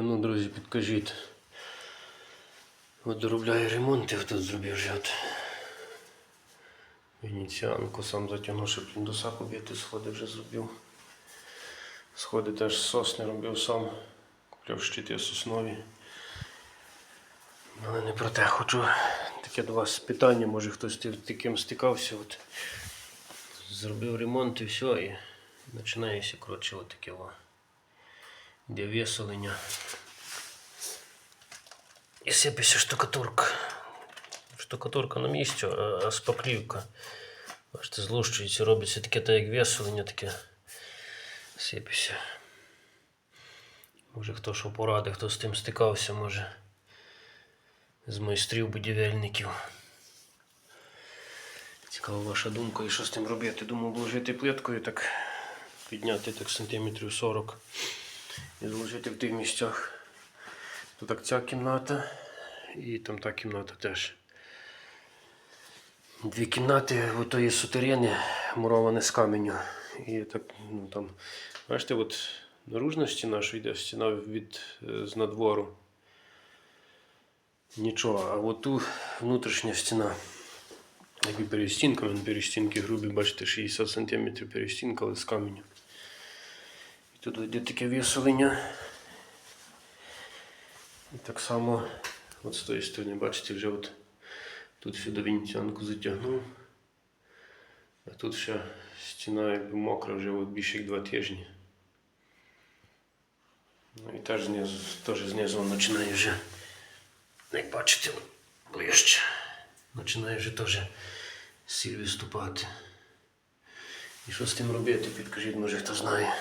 Ну, друзі, підкажіть. От доробляю ремонт, я тут зробив вже от. Венеціанку сам затягнув, щоб плінтуса побити, сходи вже зробив. Сходи теж сосни робив сам. Купляв щити соснові. Але не про те хочу. Таке до вас питання, може хтось таким стикався. От. Зробив ремонт і все, і починається, коротше, от Де веселення. І сипеться штукатурка. Штукатурка на місці, а, спаклівка. Бачите, злущується, робиться таке так як веселення, таке сипеться. Може хто що порадив, хто з тим стикався, може. З майстрів будівельників. Цікава ваша думка, і що з тим робити? Думав вложити плиткою, так підняти так сантиметрів 40 і зложити в тих місцях. Тут так ця кімната і там та кімната теж. Дві кімнати у тої сутерени муровані з каменю. І так, ну там, бачите, от наружна стіна, що йде стіна від е, з надвору. Нічого, а от ту внутрішня стіна. Якби перестінка, він перестінки грубі, бачите, 60 см перестінка, але з каменю. Тут йде таке веселення. І так само от з тої сторони, бачите, вже от тут сюди венеціанку затягнув. А тут ще стіна якби мокра вже от більше як два тижні. Ну і теж знизу, теж знизу починає вже, як бачите, ближче. Починає вже теж сіль виступати. І що з тим робити, підкажіть, може хто знає.